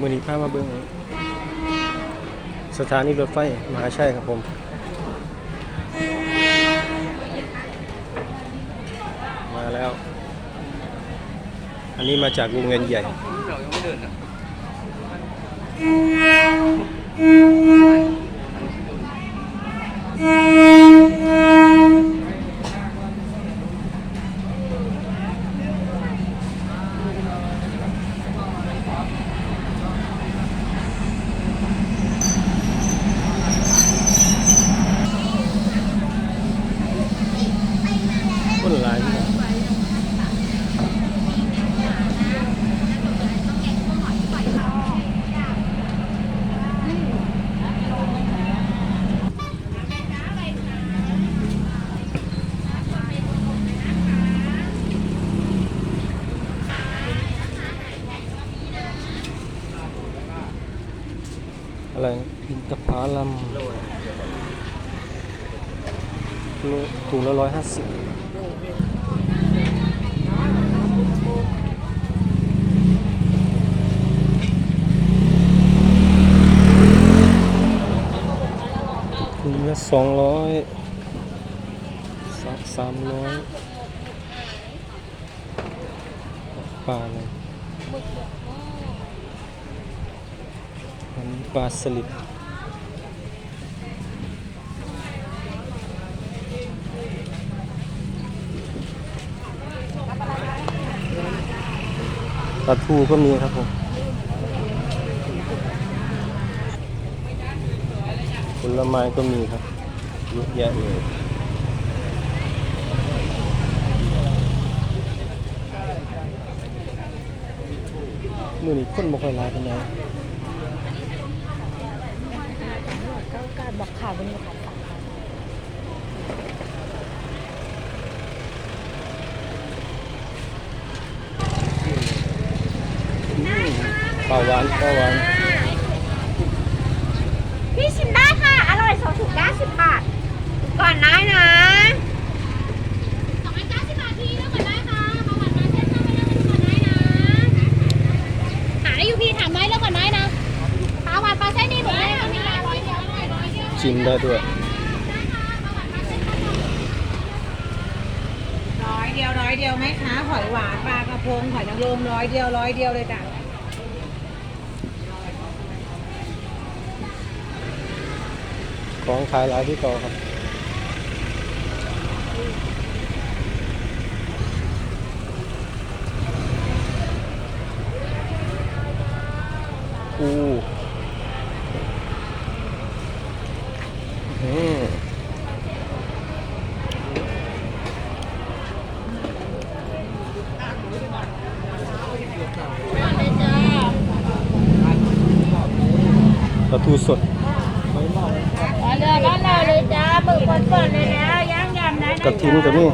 มือนี้พามาเบิ่งสถานีรถไฟมหาชัยครับผม มาแล้ว อันนี้มาจากวงเงินใหญ่เรายังไม่เดินอะ อะไรอินทผลัมถุงละร้อยห้าสิบถุงละสองร้อยสักสามร้อยปลาอะไร ปลาสลิดปลาทูก็มีครับผมผลไม้ก็มีครับเยอะแยะเลยมือนี้คนบ่ค่อยหลายปานใด ก็การ บอกข่าววันนี้ค่ะเป่าหวานเป่าหวาน พี่ชิมได้ค่ะ อร่อยสองถุงเก้าสิบบาท ก่อนได้นะ สองร้อยเก้าสิบบาทพี่เลือกก่อนได้ค่ะมาหวานมาเส้นข้าวไปเลือกก่อนได้นะ หาได้อยู่พี่ถามได้เลือกก่อนได้นะปลาหวานปลาเส้นนี่ผมได้ค่ะมีร้อยเดียวร้อยเดียว ชิมได้ด้วยร้อยเดียวร้อยเดียวไหมคะหอยหวานปลากระพงหอยนางรมร้อยเดียวร้อยเดียวเลยจ้ะของขายหลายที่ต่อครับปูอืมป ลาทูสดเรือบ้านเราเลยจ้าบึกก่อนๆเลยแล้วย่างยำได้กระทินกับนี่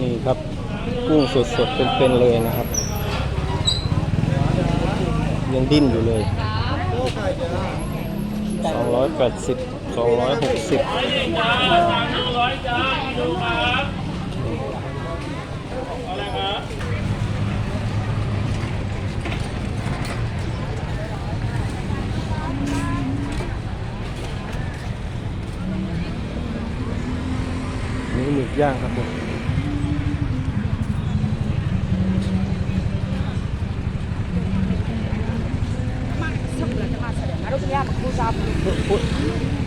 นี่ครับกุ้งสดๆเป็นๆเลยนะครับ ยังดิ้นอยู่เลย 280 260 นี้หมึกย่างครับผมมาลูกยาบักบูซาบอุ๊ย